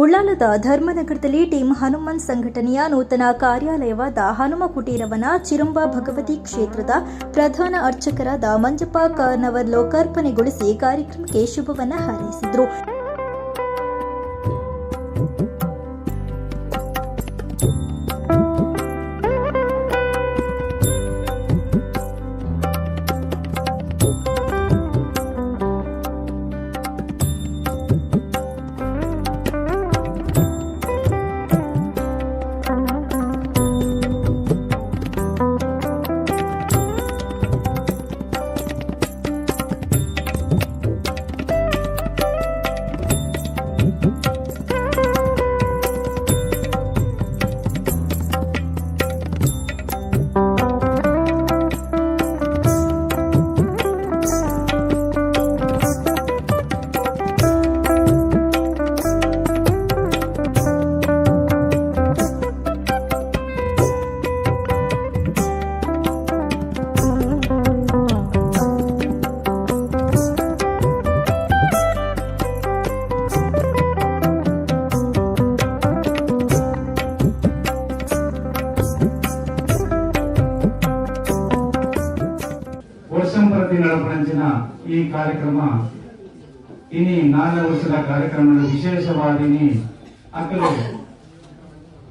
ಉಳ್ಳಾಲದ ಧರ್ಮನಗರದಲ್ಲಿ team Hanuman ಸಂಘಟನೆಯ ನೂತನ ಕಾರ್ಯಾಲಯವಾದ ಹನುಮ ಕುಟೀರವನ ಚಿರಂಬ ಭಗವತಿ ಕ್ಷೇತ್ರದ ಪ್ರಧಾನ ಅರ್ಚಕರಾದ ಮಂಜಪ್ಪ ಕಾರ್ನವರ್ ಲೋಕಾರ್ಪಣೆಗೊಳಿಸಿ ಕಾರ್ಯಕ್ರಮಕ್ಕೆ ಶುಭವನ್ನ ಹಾರೈಸಿದರು. ಈ ಕಾರ್ಯಕ್ರಮ ಇನಿ ನಾಲ್ಕು ವರ್ಷದ ಕಾರ್ಯಕ್ರಮದ ವಿಶೇಷವಾದಿನಿ ಅಕ್ಕಲು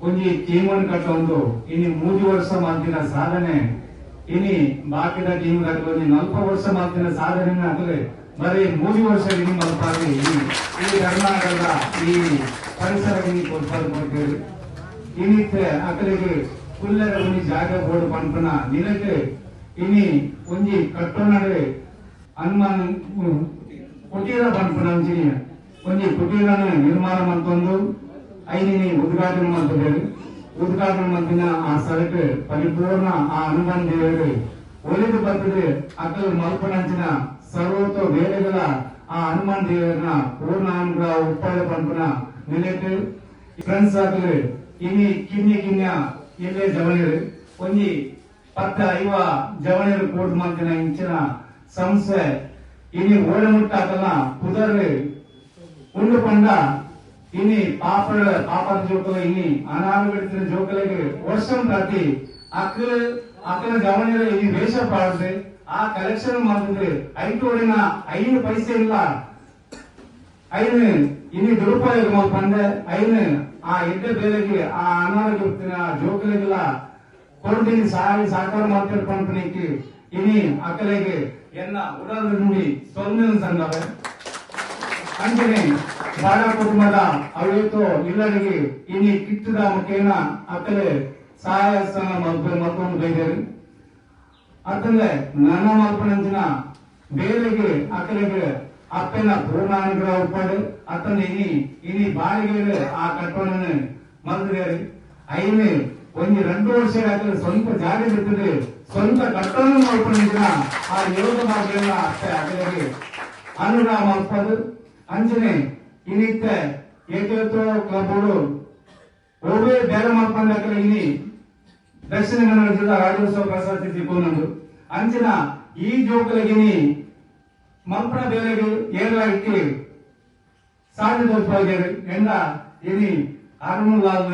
ಒಂಜಿ ಟೀಮನ್ನು ಕಟ್ಟೊಂದು ಇನಿ ಮೂರು ವರ್ಷ ಮಾತಿನ ಸಾಧನೆ, ಇನಿ ಬಾಕಿದ ಟೀಮ್ ಒಂದು ನಲ್ಪ ವರ್ಷ ಮಾತಿನ ಸಾಧನೆ ಅಕ್ಕಲೆ ಬರೀ ಮೂರು ವರ್ಷ ಇನಿ ಮಲ್ಪಾಗಿ ಈ ಕರ್ನಾಟಕದ ಈ ಪರಿಸರ ಇನಿ ಕೊಡ್ತಾರೆ ಕೊಡ್ತೇವೆ. ಅಕ್ಕಲಿಗೆ ಕುಲ್ಲರ ಒಂಜಿ ಜಾಗ ಬೋರ್ಡ್ ಪಂಪನ ನಿಲಕ್ಕೆ ಇನಿ ಒಂಜಿ ಕಟ್ಟೋನಡೆ ಹನುಮಾನ್ ಕುಟೀರ ಪಂಪನ ಒಂದು ಕುಟೀರನ ನಿರ್ಮಾಣ ಮಂತೊಂದು ಐದಿನಿ ಉದ್ಘಾಟನೆ ಮಾಡ್ತಿದ್ದೇವೆ ಉದ್ಘಾಟನೆ ಮಂತಿನ ಆ ಸ್ಥಳಕ್ಕೆ ಪರಿಪೂರ್ಣ ಆ ಹನುಮಾನ್ ದೇವರು ಒಲಿದು ಬಂದಿದೆ ಅಕ್ಕಲು ಮಲ್ಪನಂಚಿನ ಸರ್ವೋತ್ತ ವೇಳೆಗಳ ಆ ಹನುಮಾನ್ ದೇವರನ್ನ ಪೂರ್ಣ ಅನುಗ್ರಹ ಉಪ್ಪಾಳ ಪಂಪನ ನಿಲಕ್ಕೆ ಫ್ರೆಂಡ್ಸ್ ಆಗಲಿ ಇನಿ ಕಿನ್ಯ ಕಿನ್ಯ, ಎಲ್ಲೇ ಜವಳಿರು. ಒಂಜಿ ಪತ್ತ ಐವ ಜವಳಿರು ಕೋಟ್ ಮಂತಿನ ಇಂಚಿನ ಆಗಲ್ಲ ಕುದರ್ರೆ ಉಂಡು ಪಂಡ ಇನಿ ಪಾಪಡ ಪಾಪದ ಜೋಕಲ ಇನಿ ಅನಾರು ಬಿಡ್ತಿನ ಜೋಕಲಿಗೆ ವರ್ಷಂ ಪ್ರತಿ ಅಕ್ಕಲ ಅಕ್ಕಲ ಜವಳಿರ ಇನಿ ವೇಷ ಪಾಡ್ದೆ, ಆ ಕಲೆಕ್ಷನ್ ಮಾಡಿದ್ರೆ ಐದು ಓಡಿನ ಐದು ಪೈಸೆ ಇಲ್ಲ. ಐನು ಇನಿ ದುರುಪಯೋಗ ಪಂಡ ಐನು ಆ ಎಡ್ಡೆ ಬೇಲೆಗೆ, ಆ ಅನಾರೋಗ್ಯ ಜೋಕಲಿಗೆಲ್ಲ ಕೊಡ್ತೀನಿ ಸಹಾಯ ಸಹಕಾರ ಮಾಡ್ತಾರೆ ಕಂಪನಿಗೆ ಇನಿ ಅಕ್ಕಲೆಗೆ ಎನ್ನ ಉಡಲ ನುಡಿ ಸೊನ್ನೆ ಸಂಘವೇ ಅಂಜನೆ ಬಾಳ ಕುಟುಂಬದ ಅವಳಿತು ಇಲ್ಲರಿಗೆ ಇನಿ ಕಿತ್ತದ ಮುಖೇನ ಅಕ್ಕಲೆ ಸಹಾಯ ಸ್ಥಾನ ಮತ್ತೊಂದು ಬೈದರು. ಅತ್ತಂದ್ರೆ ನನ್ನ ಮಲ್ಪನಂಚಿನ ಬೇರೆಗೆ ಅಕ್ಕಲಿಗೆ ಅಪ್ಪನ ಪೂರ್ಣ ಅನುಗ್ರಹ ಉಪ್ಪಾಡು ಅತ್ತಂದ ಇನಿ ಇನಿ ಬಾಳಿಗೆ ಆ ಕಟ್ಟೋಣನ ಮಂದಿರಿ ಐನು ಒಂದು ಎರಡು ವರ್ಷ ವರ್ಷಗಳಾದ್ರೆ ಸ್ವಂತ ಜಾಗ ಬಿಟ್ಟಿದ್ರೆ ಸ್ವಂತ ಕಟ್ಟನ್ನು ಮಾಡ್ಕೊಂಡಿದ್ರ ಆ ಯೋಗ ಮಾರ್ಗಗಳ ಅಷ್ಟೇ ಆಗಲಿ ಅನುರಾಮ ಅಂಜನೆ ಇನ್ನಿತ್ತ ಏಕತ್ವ ಕ್ಲಬ್ಗಳು ಒಬ್ಬೇ ಬೇರೆ ಮಾಡ್ಕೊಂಡ ಇಲ್ಲಿ ದಕ್ಷಿಣ ಕನ್ನಡ ಜಿಲ್ಲಾ ರಾಜ್ಯೋತ್ಸವ ಪ್ರಶಸ್ತಿ ಸಿಕ್ಕೋನದು ಅಂಜನ, ಈ ಜೋಕಲಗಿನಿ ಮಲ್ಪಣ ಬೇಲೆಗೆ ಏಳಕ್ಕೆ ಸಾಧ್ಯ ದೋಷವಾಗಿ ಎಂದ ಇನಿ ಅರುಣ್ ಲಾಲ್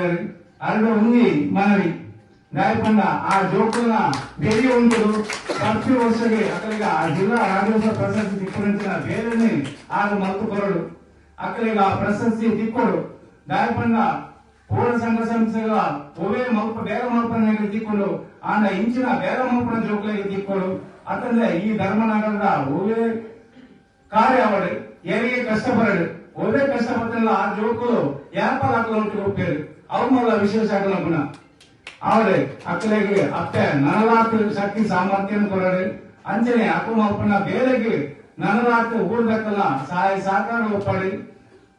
అందులో ఉంది మనవి లేకుండా ఆ జోకున వేరే ఉండదు ఖర్చు వస్తుంది అక్కడికి ఆ జిల్లా రాజేశ్వర ప్రశస్తి తిప్పించిన వేరేని ఆరు మత్తు కొరడు అక్కడికి ఆ ప్రశస్తి తిప్పుడు లేకుండా ಪೂರ ಸಂಘ ಸಂಸ್ಥೆಗಳ ಒವೇ ಮಲ್ಪ ಬೇರೆ ಮಲ್ಪನೆಗೆ ತಿಕ್ಕೊಂಡು ಆನ ಇಂಚಿನ ಬೇರೆ ಮಲ್ಪನ ಜೋಕಲೆಗೆ ತಿಕ್ಕೊಂಡು ಅಂತಂದ್ರೆ ಈ ಧರ್ಮನಗರದ ಒವೇ ಕಾರ್ಯ ಅವಳು ಯಾರಿಗೆ ಕಷ್ಟಪರಡು ಒವೇ ಕಷ್ಟಪಟ್ಟಿಲ್ಲ ಆ ಜೋಕಲು ಯಾಪ ಹಾಕಲು ಹೋಗ್ತಾರೆ ಅವ್ರ ಮಲ್ಲ ವಿಶೇಷ ಆಗಲ್ಲ ಗುಣ ಅವಳು ಅಕ್ಕಲೆಗೆ, ಅತ್ತೆ ನನರಾತ್ರಿ ಶಕ್ತಿ ಸಾಮರ್ಥ್ಯನ ಕೊರಡು ಅಂಜನೆ ಅಕ್ಕ ಮಲ್ಪನ ಬೇರೆಗೆ ನನರಾತ್ರಿ ಊರ್ಬೇಕಲ್ಲ ಸಹಾಯ ಸಹಕಾರ ಒಪ್ಪಡಿ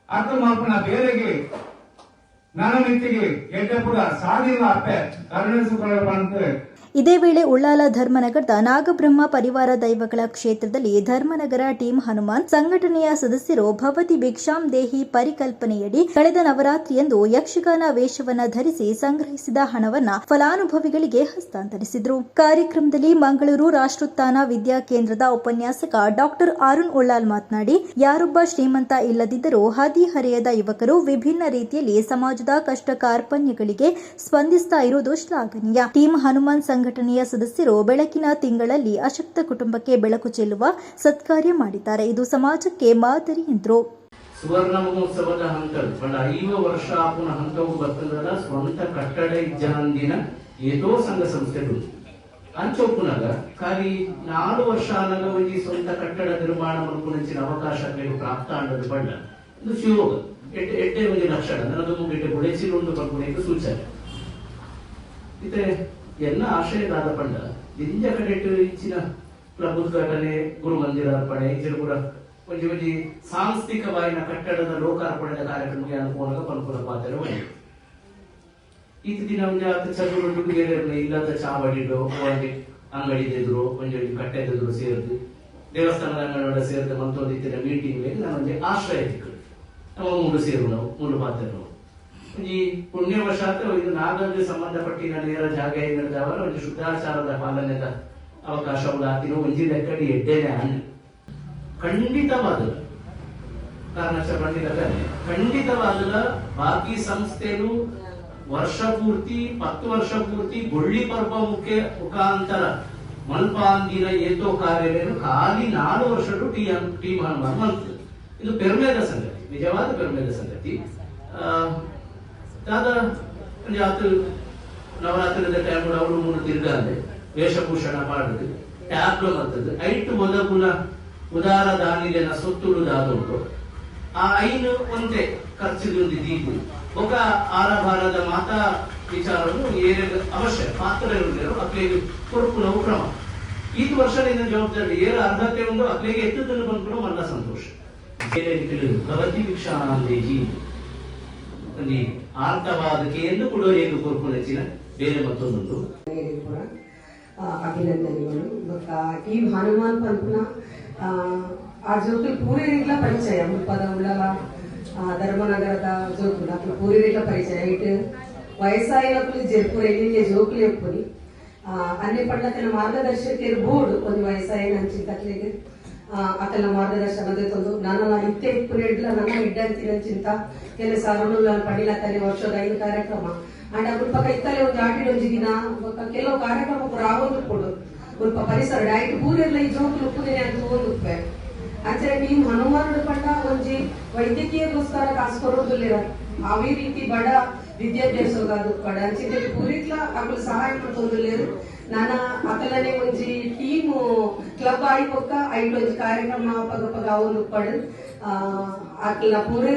ಅಕ್ಕ ಅಪ್ಪನ ಬೇರೆಗೆ ನನ್ನ ನಿತ್ತಿಗೆ ಎಡ್ಡೆಪುರ ಸಾಧಿಲ್ಲ ಅಪ್ಪೆ ಕರುಣಿಸಿಕೊಳ್ಳ ಇದೇ ವೇಳೆ ಉಳ್ಳಾಲ ಧರ್ಮನಗರದ ನಾಗಬ್ರಹ್ಮ ಪರಿವಾರ ದೈವಗಳ ಕ್ಷೇತ್ರದಲ್ಲಿ ಧರ್ಮನಗರ ಟೀಂ ಹನುಮಾನ್, ಸಂಘಟನೆಯ ಸದಸ್ಯರು ಭವತಿ ಭಿಕ್ಷಾಂ ದೇಹಿ ಪರಿಕಲ್ಪನೆಯಡಿ ಕಳೆದ ನವರಾತ್ರಿಯಂದು ಯಕ್ಷಗಾನ ವೇಷವನ್ನ ಧರಿಸಿ ಸಂಗ್ರಹಿಸಿದ ಹಣವನ್ನ ಫಲಾನುಭವಿಗಳಿಗೆ ಹಸ್ತಾಂತರಿಸಿದರು. ಕಾರ್ಯಕ್ರಮದಲ್ಲಿ ಮಂಗಳೂರು ರಾಷ್ಟ್ರೋತ್ಥಾನ ವಿದ್ಯಾ ಕೇಂದ್ರದ ಉಪನ್ಯಾಸಕ ಡಾಕ್ಟರ್ ಅರುಣ್ ಉಳ್ಳಾಲ್ ಮಾತನಾಡಿ, ಯಾರೊಬ್ಬ ಶ್ರೀಮಂತ ಇಲ್ಲದಿದ್ದರೂ ಹದಿಹರೆಯದ ಯುವಕರು ವಿಭಿನ್ನ ರೀತಿಯಲ್ಲಿ ಸಮಾಜದ ಕಷ್ಟ ಕಾರ್ಪಣ್ಯಗಳಿಗೆ ಸ್ಪಂದಿಸ್ತಾ ಇರುವುದು ಶ್ಲಾಘನೀಯ. ಟೀಮ್ ಹನುಮಾನ್ ಸಂಘಟನೆಯ ಸದಸ್ಯರು ಬೆಳಕಿನ ತಿಂಗಳಲ್ಲಿ ಅಶಕ್ತ ಕುಟುಂಬಕ್ಕೆ ಬೆಳಕು ಚೆಲ್ಲುವ ಸತ್ಕಾರ್ಯ ಮಾಡಿದ್ದಾರೆ. ಇದು ಸಮಾಜಕ್ಕೆ ಮಾದರಿ ಎಂದರು. ಸುವರ್ಣ ಮಹೋತ್ಸವದ ಹಂತಗಳು ಬಂದ ಐವ ವರ್ಷ ಆಪುನ ಹಂತವು ಬರ್ತದಲ್ಲ, ಸ್ವಂತ ಕಟ್ಟಡ ಇಜ್ಜನಂದಿನ ಏತೋ ಸಂಘ ಸಂಸ್ಥೆಗಳು. ಅಂಚೊಪ್ಪುನಗ ಖಾಲಿ ನಾಡು ವರ್ಷ ಆನಗ ಒಂಜಿ ಸ್ವಂತ ಕಟ್ಟಡ ನಿರ್ಮಾಣ ಮಲ್ಪುನಂಚಿನ ಅವಕಾಶಗಳಿಗೆ ಪ್ರಾಪ್ತ ಅಂಡದು ಬಂಡ ಇದು ಶಿವೋಗ ಎಡ್ಡೆ ಎಡ್ಡೆ ಒಂಜಿ ಲಕ್ಷಣ. ಅದು ಮುಗಿಟ್ಟೆ ಗುಳೆಸಿರುಂಡು ಬರ್ಪುನೇಕ ಸೂಚನೆ. ಇತ್ತೆ ಎನ್ನ ಆಶ್ರಯದಾದ ಪಂಡ. ದಿಂಜ ಕಡೆಟ್ ಇಚ್ಚಿನ ಕ್ಲಬ್ ಉದ್ಘಾಟನೆ ಗುರು ಮಂದಿರ ಅರ್ಪಣೆ ಇಜ್ಜರು ಕೂಡ ಒಂಜಿ ಒಂಜಿ ಸಾಂಸ್ಥಿಕವಾಯಿನ ಕಟ್ಟಡದ ಲೋಕಾರ್ಪಣೆದ ಕಾರ್ಯಕ್ರಮಕ್ಕೆ ಅನುಕೂಲಕ ಪನ್ಪುರ ಪಾತ್ರ ಮಾಡಿ ಈತ ದಿನ ಒಂಜಿ ಆತ ಚದುರು ಬೇರೆ ಇಲ್ಲದ ಚಾವಡಿಡು, ಒಂಜಿ ಅಂಗಡಿ ಎದುರು ಒಂಜಿ ಒಂಜಿ ಕಟ್ಟೆದ ಎದುರು ಸೇರ್ದು, ದೇವಸ್ಥಾನದ ಅಂಗಡಿ ಸೇರ್ದು ಮಂತೊಂದು ಇತ್ತಿನ ಮೀಟಿಂಗ್ ಬೇಕು ನಾನು ಒಂಜಿ ಆಶ್ರಯ ತಿಕ್ಕು ನಮ್ಮ ಮೂರು ಸೇರು ನಾವು ಮೂರು ಪಾತ್ರ ಈ ಪುಣ್ಯವಶಾತ್ ಇದು ನಾಗರಿಗೆ ಸಂಬಂಧಪಟ್ಟಿನ ನೇರ ಜಾಗ ಏನಿರ್ತಾವಲ್ಲ ಒಂದು ಶುದ್ಧಾಚಾರದ ಪಾಲನೆದ ಅವಕಾಶ ಉದಾತಿನ ಒಂಜಿ ಲೆಕ್ಕಡಿ ಎಡ್ಡೆನೆ ಹಣ್ಣು ಖಂಡಿತವಾದ ಕಾರಣ ಖಂಡಿತ ಖಂಡಿತವಾದ ಬಾಕಿ ಸಂಸ್ಥೆಗಳು ವರ್ಷ ಪೂರ್ತಿ, ಪತ್ತು ವರ್ಷ ಪೂರ್ತಿ ಗುಳ್ಳಿ ಪರ್ವ ಮುಖ್ಯ ಮುಖಾಂತರ ಮಲ್ಪಾಂದಿನ ಏತೋ ಕಾರ್ಯವೇನು ಖಾಲಿ ನಾಲ್ಕು ವರ್ಷಗಳು ಟಿ ಹನುಮಾನ್ ಮಂತ್ ಇದು ಪೆರ್ಮೇದ ಸಂಗತಿ, ನಿಜವಾದ ಪೆರ್ಮೇದ ಸಂಗತಿ. ದಾದ, ಅಲ್ಲಿ ಆತು ನವರಾತ್ರಿದ ಟೈಮ್ ಅವಳು ಮೂರು ತಿರ್ಗಾದೆ ವೇಷಭೂಷಣ ಮಾಡಿದ್ರು ಟ್ಯಾಬ್ಲು ಮತ್ತದು ಐಟು ಒದಗುನ ಉದಾರ ದಾನಿಲೆನ ಸೊತ್ತುಡು ದಾದುಂಟು ಆ ಐನು ಒಂದೇ ಖರ್ಚಿಗೊಂದು ದೀಪು. ಒಕ ಆರಭಾರದ ಮಾತಾ ವಿಚಾರವನ್ನು ಏರೆ ಅವಶ್ಯ ಪಾತ್ರ ಇರುವುದಿಲ್ಲ. ಅಕ್ಲಿಗೆ ಕೊರಪುನವು ಕ್ರಮ. ವರ್ಷ ವರ್ಷದಿಂದ ಜವಾಬ್ದಾರಿ ಏರ ಅರ್ಹತೆ ಒಂದು, ಅಕ್ಲಿಗೆ ಎತ್ತದನ್ನು ಬಂದ್ಬಿಡು ಮಲ್ಲ ಸಂತೋಷ. ಬೇರೆ ತಿಳಿದು ಭವತಿ ಭಿಕ್ಷಾಂದೇಜಿ ಒಂದು ಆಂತವಾದಕ್ಕೆ ಎಂದು ಕೂಡ ಏನು ಕೋರ್ಕೊಂಡಿನ ಬೇರೆ ಮತ್ತೊಂದು ಅಭಿನಂದನೆಗಳು ಮತ್ತ ಈ ಹನುಮಾನ್ ಪಂಪ್ನ ಆ ಜೋಕುಲ್ ಪೂರೇರಿಗ್ಲ ಪರಿಚಯ ಮುಪ್ಪದ ಉಳ್ಳಲ ಧರ್ಮನಗರದ ಜೋಕುಲ್ ಅಕ್ಲು ಪೂರೇರಿಗ್ಲ ಪರಿಚಯ ಇಟ್ ವಯಸ್ಸಾಯಿನಕ್ಕೂ ಜರ್ಪುರ ಎಲ್ಲಿಯ ಜೋಕುಲ್ ಎಪ್ಪುನಿ ಅನ್ಯ ಪಡ್ಲತ್ತಿನ ಮಾರ್ಗದರ್ಶಕರು ಬೋರ್ಡ್ ಒಂದು ವಯಸ್ಸಾಯಿನ ಹಂಚಿದ್ದಕ್ಲಿಗೆ ಅಕಲ್ನ ಮಾರ್ಗದರ್ಶನದೇ ತಂದು ನನ್ನ ಇತ್ತೆ ಇಪ್ಪುನೆಡ್ಲ ನನ್ನ ಇಡ್ಡಂತಿನಂಚಿಂತ ಕೆಲಸ ಅರುಣುಲ ತಲೆ ವರ್ಷದ ಐದು ಕಾರ್ಯಕ್ರಮ. ಅಂಡ್ ಅವ್ರ ಪಕ್ಕ ಇತ್ತಲೆ ಒಂದು ಆಟಿಡ್ ಒಂಜಿ ದಿನ ಕೆಲವು ಕಾರ್ಯಕ್ರಮ ರಾವೊಂದು ಕೊಡು ಸ್ವಲ್ಪ ಪರಿಸರ ಡೈಟ್ ಪೂರೆಲ್ಲ ಈ ಜೋಕುಲು ಉಪ್ಪುದೇನೆ ಅಂತ ಒಂದು ಉಪ್ಪೆ ನೀನ್ ಹನುಮಾನ ಪಟ್ಟ ಒಂಜಿ ವೈದ್ಯಕೀಯಗೋಸ್ಕರ ಕಾಸು ಕೊಡೋದಿಲ್ಲ ಅವೇ ರೀತಿ ಬಡ ಕಾದು ಬಡ ಅಂಚಿನ ಪೂರಿಕ್ಲ ಅಕ್ಕಳು ಸಹಾಯ ಮಾಡ್ತೊಂದಿಲ್ಲೇರು ನಾನ ಅಕಲನೆ ಒಂಜಿ ಟೀಮ್ ಕ್ಲಬ್ ಆಯಿ ಪಕ್ಕ ಐಟ್ ಒಂಜಿ ಕಾರ್ಯಕ್ರಮ ಪಗ ಪಗ ಅವನು ಪಡು ಅಕ್ಲ ಪೂರೇ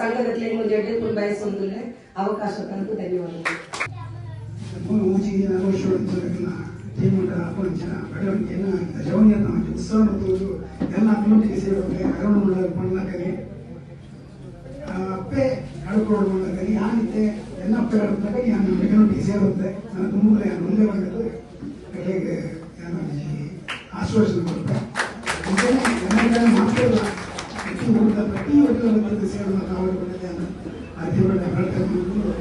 ಸಂಘದಲ್ಲಿ ಒಂಜಿ ಎಡ್ಡೆ ತುಂಬ ಬಯಸೊಂದಿಲ್ಲ ಅವಕಾಶ ತಂದು ಧನ್ಯವಾದಗಳು. ಮೂಜಿಗೆ ವರ್ಷಗಳ ಟೀಮುಂಟ ಅಪ್ಪಂಚಿನ ಉತ್ಸವ ಎಲ್ಲ ಅಭಿವೃದ್ಧಿಗೆ ಸೇರೋಕೆ ಅರವಣ ಪಣ್ಣಕರಿ ಅಪ್ಪೆ ಕಳ್ಕೊಂಡು ಬಂದಕರಿ ಯಾನಿತ್ತೆ ಎಲ್ಲ ಅಪ್ಪೆ ನಾನು ಯಾನು ಬೆಳವಣಿಗೆ ಸೇರುತ್ತೆ ನಾನು ತುಂಬ ನಾನು ಮುಂದೆ ಬಂದದ್ದು ಕಡೆಗೆ ನಾನು ಆಶ್ವಾಸನೆ ಕೊಡ್ತೆ ಎಲ್ಲ ಮಾತ್ರ ಪ್ರತಿ ಊಟದ ಪ್ರತಿ ನಾನು ಅಧಿವೃದ್ಧಿ ಹೇಳ್ತಕ್ಕಂಥ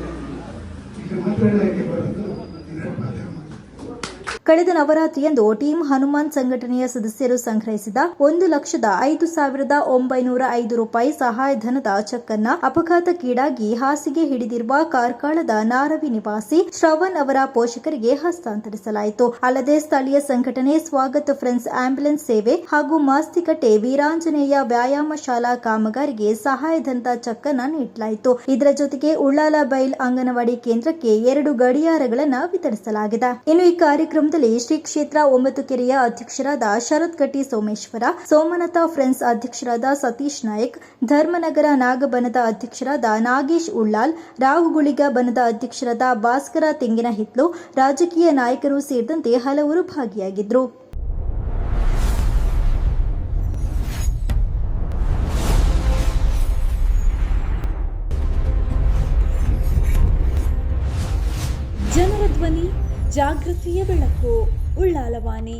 ಈಗ ಮಾತಾಡಲಿಕ್ಕೆ ಬರೋದು ಕಳೆದ ನವರಾತ್ರಿಯಂದು ಟೀಮ್ ಹನುಮಾನ್ ಸಂಘಟನೆಯ ಸದಸ್ಯರು ಸಂಗ್ರಹಿಸಿದ ಒಂದು ಲಕ್ಷದ ಐದು ಸಾವಿರದ ಒಂಬೈನೂರ ಐದು ರೂಪಾಯಿ ಸಹಾಯಧನದ ಚೆಕ್ ಅನ್ನ ಅಪಘಾತಕ್ಕೀಡಾಗಿ ಹಾಸಿಗೆ ಹಿಡಿದಿರುವ ಕಾರ್ಕಳದ ನಾರವಿ ನಿವಾಸಿ ಶ್ರವಣ್ ಅವರ ಪೋಷಕರಿಗೆ ಹಸ್ತಾಂತರಿಸಲಾಯಿತು. ಅಲ್ಲದೆ ಸ್ಥಳೀಯ ಸಂಘಟನೆ ಸ್ವಾಗತ ಫ್ರೆಂಡ್ಸ್ ಆಂಬ್ಯುಲೆನ್ಸ್ ಸೇವೆ ಹಾಗೂ ಮಾಸ್ತಿಕಟ್ಟೆ ವೀರಾಂಜನೇಯ ವ್ಯಾಯಾಮ ಶಾಲಾ ಕಾಮಗಾರಿಗೆ ಸಹಾಯಧನದ ಚೆಕ್ ಅನ್ನ ನೀಡಲಾಯಿತು. ಇದರ ಜೊತೆಗೆ ಉಳ್ಳಾಲ ಬೈಲ್ ಅಂಗನವಾಡಿ ಕೇಂದ್ರಕ್ಕೆ ಎರಡು ಗಡಿಯಾರಗಳನ್ನು ವಿತರಿಸಲಾಗಿದೆ. ಇನ್ನು ಈ ಕಾರ್ಯಕ್ರಮದಲ್ಲಿ ಶ್ರೀ ಕ್ಷೇತ್ರ ಒಂಬತ್ತು ಕೆರೆಯ ಅಧ್ಯಕ್ಷರಾದ ಶರತ್ ಕಟ್ಟಿ ಸೋಮೇಶ್ವರ, ಸೋಮನಾಥ ಫ್ರೆಂಡ್ಸ್ ಅಧ್ಯಕ್ಷರಾದ ಸತೀಶ್ ನಾಯಕ್, ಧರ್ಮನಗರ ನಾಗಬನದ ಅಧ್ಯಕ್ಷರಾದ ನಾಗೇಶ್ ಉಳ್ಳಾಲ್, ರಾಹುಗುಳಿಗ ಬನದ ಅಧ್ಯಕ್ಷರಾದ ಭಾಸ್ಕರ ತೆಂಗಿನಹಿತ್ಲು, ರಾಜಕೀಯ ನಾಯಕರು ಸೇರಿದಂತೆ ಹಲವರು ಭಾಗಿಯಾಗಿದ್ದರು ಜಾಗೃತಿಯ ಬೆಳಕು ಉಳ್ಳಾಲವಾಣಿ.